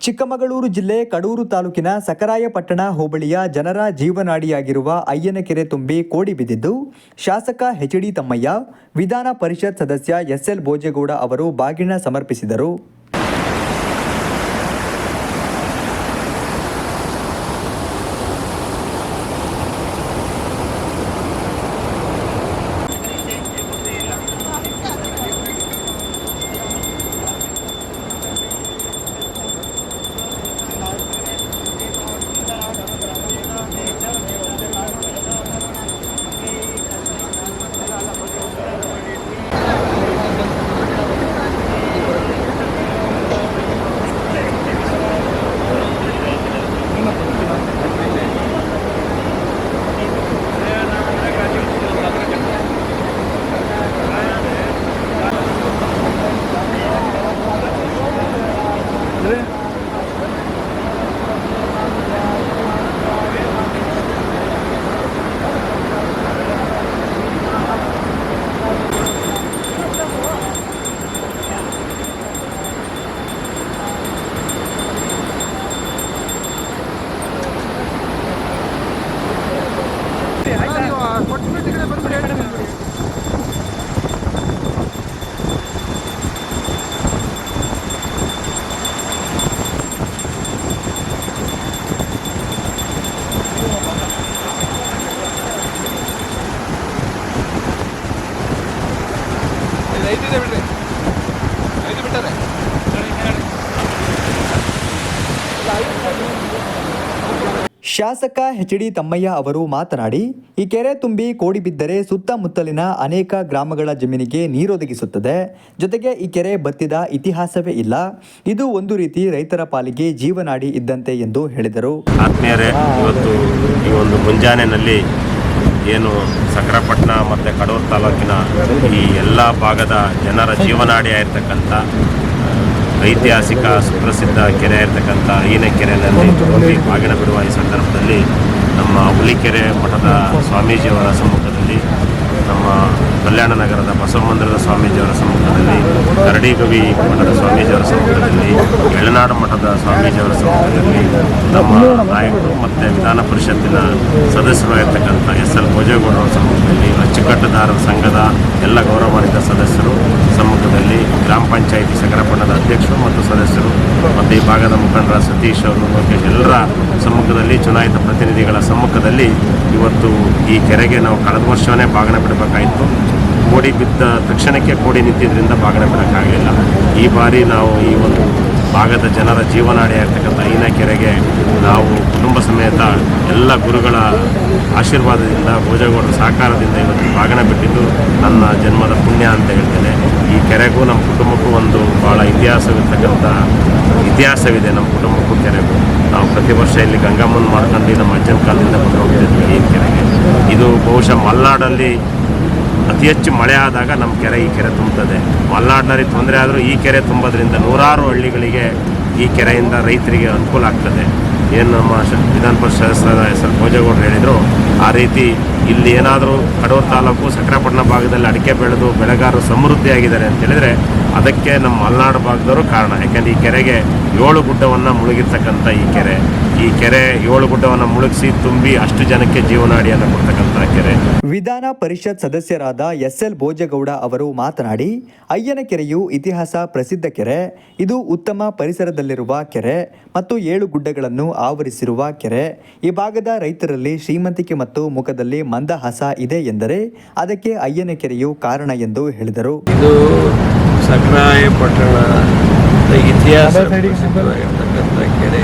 ಚಿಕ್ಕಮಗಳೂರು ಜಿಲ್ಲೆ ಕಡೂರು ತಾಲೂಕಿನ ಸಕರಾಯಪಟ್ಟಣ ಹೋಬಳಿಯ ಜನರ ಜೀವನಾಡಿಯಾಗಿರುವ ಅಯ್ಯನಕೆರೆ ತುಂಬಿ ಕೋಡಿ ಬಿದ್ದಿದ್ದು, ಶಾಸಕ ಎಚ್ ತಮ್ಮಯ್ಯ, ವಿಧಾನ ಪರಿಷತ್ ಸದಸ್ಯ ಎಸ್ಎಲ್ ಭೋಜೇಗೌಡ ಅವರು ಬಾಗಿನ ಸಮರ್ಪಿಸಿದರು. ಐದಿದೆ ಬಿಡ್ರಿ. ಐದು ಬಿಟ್ಟಾರೆ. ಶಾಸಕ ಎಚ್ ಡಿ ತಮ್ಮಯ್ಯ ಅವರು ಮಾತನಾಡಿ ಈ ಕೆರೆ ತುಂಬಿ ಕೋಡಿ ಬಿದ್ದರೆ ಸುತ್ತಮುತ್ತಲಿನ ಅನೇಕ ಗ್ರಾಮಗಳ ಜಮೀನಿಗೆ ನೀರೊದಗಿಸುತ್ತದೆ. ಜೊತೆಗೆ ಈ ಕೆರೆ ಬತ್ತಿದ ಇತಿಹಾಸವೇ ಇಲ್ಲ. ಇದು ಒಂದು ರೀತಿ ರೈತರ ಪಾಲಿಗೆ ಜೀವನಾಡಿ ಇದ್ದಂತೆ ಎಂದು ಹೇಳಿದರು. ಆತ್ಮೀಯರೇ ಇವತ್ತು ಈ ಒಂದು ಮುಂಜಾನೆಯಲ್ಲಿ ಏನು ಸಕರಪಟ್ಟಣ ಮತ್ತು ಕಡೂರು ತಾಲೂಕಿನ ಈ ಎಲ್ಲ ಭಾಗದ ಜನರ ಜೀವನಾಡಿ ಆಗಿರ್ತಕ್ಕಂಥ ಐತಿಹಾಸಿಕ, ಸುಪ್ರಸಿದ್ಧ ಕೆರೆ ಆಗಿರ್ತಕ್ಕಂಥ ಕೆರೆಯಲ್ಲಿ ಹೋಗಿ ಬಾಗಿನ ಬಿಡುವ ಈ ಸಂದರ್ಭದಲ್ಲಿ ನಮ್ಮ ಹುಲಿಕೆರೆ ಮಠದ ಸ್ವಾಮೀಜಿಯವರ ಸಮ್ಮುಖದಲ್ಲಿ ನಮ್ಮ ಕಲ್ಯಾಣ ನಗರದ ಬಸವಮಂದಿರದ ಸ್ವಾಮೀಜಿಯವರ ಸಮ್ಮುಖದಲ್ಲಿ ಕರಡಿಗವಿ ಮಠದ ಸ್ವಾಮೀಜಿಯವರ ಸಮ್ಮುಖದಲ್ಲಿ ಎಳನಾಡು ಮಠದ ಸ್ವಾಮೀಜಿಯವರ ಸಮ್ಮುಖದಲ್ಲಿ ನಮ್ಮ ನಾಯಕರು ಮತ್ತು ವಿಧಾನ ಪರಿಷತ್ತಿನ ಸದಸ್ಯರಾಗಿರ್ತಕ್ಕಂಥ ಎಸ್ ಎಲ್ ಭೋಜೇಗೌಡರ ಸಮ್ಮುಖದಲ್ಲಿ ಅಚ್ಚುಕಟ್ಟುದಾರರ ಸಂಘದ ಎಲ್ಲ ಗೌರವಾನ್ವಿತ ಸದಸ್ಯರು, ಸಮ್ಮುಖದಲ್ಲಿ ಗ್ರಾಮ ಪಂಚಾಯಿತಿ ಸಕರಪಟ್ಟಣದ ಅಧ್ಯಕ್ಷರು ಮತ್ತು ಸದಸ್ಯರು ಮತ್ತು ಈ ಭಾಗದ ಮುಖಂಡರ ಸತೀಶ್ ಅವರು, ಲೋಕೇಶ್, ಎಲ್ಲರ ಸಮ್ಮುಖದಲ್ಲಿ ಚುನಾಯಿತ ಪ್ರತಿನಿಧಿಗಳ ಸಮ್ಮುಖದಲ್ಲಿ ಇವತ್ತು ಈ ಕೆರೆಗೆ ನಾವು ಕಳೆದ ವರ್ಷವೇ ಬಾಗಿನ ಬಿಡಬೇಕಾಯಿತು. ಕೋಡಿ ಬಿದ್ದ ತಕ್ಷಣಕ್ಕೆ ಕೋಡಿ ನಿಂತಿದ್ದರಿಂದ ಬಾಗಿನ ಬಿಡೋಕ್ಕಾಗಲಿಲ್ಲ. ಈ ಬಾರಿ ನಾವು ಈ ಒಂದು ಭಾಗದ ಜನರ ಜೀವನಾಡಿ ಆಗಿರ್ತಕ್ಕಂಥ ಐನ ಕೆರೆಗೆ ನಾವು ಕುಟುಂಬ ಸಮೇತ ಎಲ್ಲ ಗುರುಗಳ ಆಶೀರ್ವಾದದಿಂದ ಭೋಜಗೌಡರ ಸಹಕಾರದಿಂದ ಇವತ್ತು ಭಾಗಣ ಬಿಟ್ಟಿದ್ದು ನನ್ನ ಜನ್ಮದ ಪುಣ್ಯ ಅಂತ ಹೇಳ್ತೇನೆ. ಈ ಕೆರೆಗೂ ನಮ್ಮ ಕುಟುಂಬಕ್ಕೂ ಒಂದು ಭಾಳ ಇತಿಹಾಸವಿರ್ತಕ್ಕಂಥ ಇತಿಹಾಸವಿದೆ ನಮ್ಮ ಕುಟುಂಬಕ್ಕೂ ಕೆರೆಗೂ. ನಾವು ಪ್ರತಿ ವರ್ಷ ಇಲ್ಲಿ ಗಂಗಮ್ಮನ ಮಾಡ್ಕೊಂಡು ನಮ್ಮ ಅಜ್ಜನ ಕಾಲದಿಂದ ಬಂದು ಹೋಗ್ತಿದ್ವಿ ಈ ಕೆರೆಗೆ ಇದು ಬಹುಶಃ ಮಲೆನಾಡಲ್ಲಿ ಅತಿ ಹೆಚ್ಚು ಮಳೆ ಆದಾಗ ನಮ್ಮ ಕೆರೆ ಈ ಕೆರೆ ತುಂಬುತ್ತದೆ ಮಲೆನಾಡಿನಲ್ಲಿ ತೊಂದರೆ ಆದರೂ ಈ ಕೆರೆ ತುಂಬೋದ್ರಿಂದ ನೂರಾರು ಹಳ್ಳಿಗಳಿಗೆ ಈ ಕೆರೆಯಿಂದ ರೈತರಿಗೆ ಅನುಕೂಲ ಆಗ್ತದೆ. ಏನು ನಮ್ಮ ವಿಧಾನ ಪರಿಷತ್ ಎಲ್ ಭೋಜೇಗೌಡರು ಹೇಳಿದರು, ಆ ರೀತಿ ಇಲ್ಲಿ ಏನಾದರೂ ಕಡೂರು ತಾಲೂಕು ಸಕ್ರಪಟ್ಟಣ ಭಾಗದಲ್ಲಿ ಅಡಿಕೆ ಬೆಳೆದು ಬೆಳೆಗಾರರು ಸಮೃದ್ಧಿಯಾಗಿದ್ದಾರೆ ಅಂತ ಹೇಳಿದರೆ ಅದಕ್ಕೆ ನಮ್ಮ ಮಲೆನಾಡು ಭಾಗದವರು ಕಾರಣ. ಯಾಕೆಂದರೆ ಈ ಕೆರೆಗೆ ಏಳು ಗುಡ್ಡವನ್ನು ಮುಳುಗಿರ್ತಕ್ಕಂಥ ಈ ಕೆರೆ. ಈ ಕೆರೆ ಏಳು ಗುಡ್ಡವನ್ನು ಮುಳುಗಿಸಿ ತುಂಬಿ ಅಷ್ಟು ಜನಕ್ಕೆ ಜೀವನಾಡಿಯನ್ನು ಕೊಡ್ತಕ್ಕಂಥ ಕೆರೆ ವಿಧಾನ ಪರಿಷತ್ ಸದಸ್ಯರಾದ ಎಸ್ ಎಲ್ ಭೋಜಗೌಡ ಅವರು ಮಾತನಾಡಿ ಅಯ್ಯನ ಕೆರೆಯು ಇತಿಹಾಸ ಪ್ರಸಿದ್ಧ ಕೆರೆ ಇದು ಉತ್ತಮ ಪರಿಸರದಲ್ಲಿರುವ ಕೆರೆ ಮತ್ತು ಏಳು ಗುಡ್ಡಗಳನ್ನು ಆವರಿಸಿರುವ ಕೆರೆ. ಈ ಭಾಗದ ರೈತರಲ್ಲಿ ಶ್ರೀಮಂತಿಕೆ ಮತ್ತು ಮುಖದಲ್ಲಿ ಮಂದಹಾಸ ಇದೆ ಎಂದರೆ ಅದಕ್ಕೆ ಅಯ್ಯನ ಕೆರೆಯು ಕಾರಣ ಎಂದು ಹೇಳಿದರು. ಇದು ಸಕ್ರಾಯ ಪಟ್ಟಣ ಇತಿಹಾಸ ಕೆರೆ.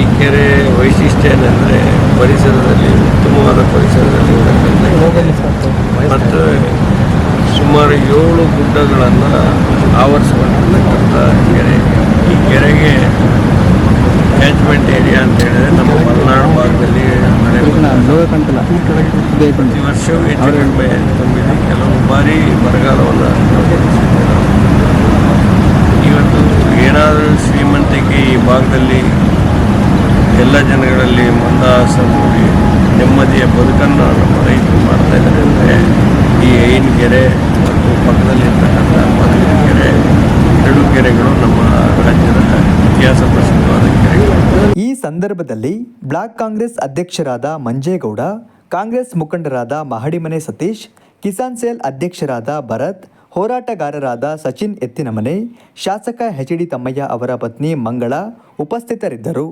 ಈ ಕೆರೆ ವೈಶಿಷ್ಟ್ಯ ಏನಂದರೆ ಪರಿಸರದಲ್ಲಿ ಉತ್ತಮವಾದ ಪರಿಸರದಲ್ಲಿ ಇರ್ತಕ್ಕಂಥ ಕೆರೆ. ಮತ್ತು ಸುಮಾರು ಏಳು ಗುಡ್ಡಗಳನ್ನು ಆವರಿಸ್ಕೊಂಡಿರ್ತಕ್ಕಂಥ ಕೆರೆ ಈ ಕೆರೆಗೆ ಕ್ಯಾಚ್ಮೆಂಟ್ ಏರಿಯಾ ಅಂತ ಹೇಳಿದ್ರೆ ನಮ್ಮ ಮಲೆನಾಡು ಭಾಗದಲ್ಲಿ ಪ್ರತಿ ವರ್ಷವೂ ಹೆಚ್ಚು ಕಡಿಮೆ ತುಂಬಿದೆ. ಕೆಲವು ಬಾರಿ ಬರಗಾಲವನ್ನು ಇವತ್ತು ಏನಾದರೂ ಶ್ರೀಮಂತಿಕೆ ಈ ಭಾಗದಲ್ಲಿ ಎಲ್ಲ ಜನಗಳಲ್ಲಿ ಮಂದಹಾಸ ಮೂಡಿ ನೆಮ್ಮದಿಯ ಬದುಕನ್ನು ನಮ್ಮ ರೈತರು ಮಾಡ್ತಾ ಇದ್ದಾರೆ ಅಂದರೆ ಈ ಐನು ಕೆರೆ ಕೆರೆ ಎರಡು ಕೆರೆಗಳು ನಮ್ಮ ರಾಜ್ಯದ ಇತಿಹಾಸ ಸಂದರ್ಭದಲ್ಲಿ ಬ್ಲಾಕ್ ಕಾಂಗ್ರೆಸ್ ಅಧ್ಯಕ್ಷರಾದ ಮಂಜೇಗೌಡ, ಕಾಂಗ್ರೆಸ್ ಮುಖಂಡರಾದ ಮಹಡಿಮನೆ ಸತೀಶ್, ಕಿಸಾನ್ ಸೇಲ್ ಅಧ್ಯಕ್ಷರಾದ ಭರತ್, ಹೋರಾಟಗಾರರಾದ ಸಚಿನ್ ಎತ್ತಿನಮನೆ, ಶಾಸಕ ಎಚ್ ಡಿ ತಮ್ಮಯ್ಯ ಅವರ ಪತ್ನಿ ಮಂಗಳ ಉಪಸ್ಥಿತರಿದ್ದರು.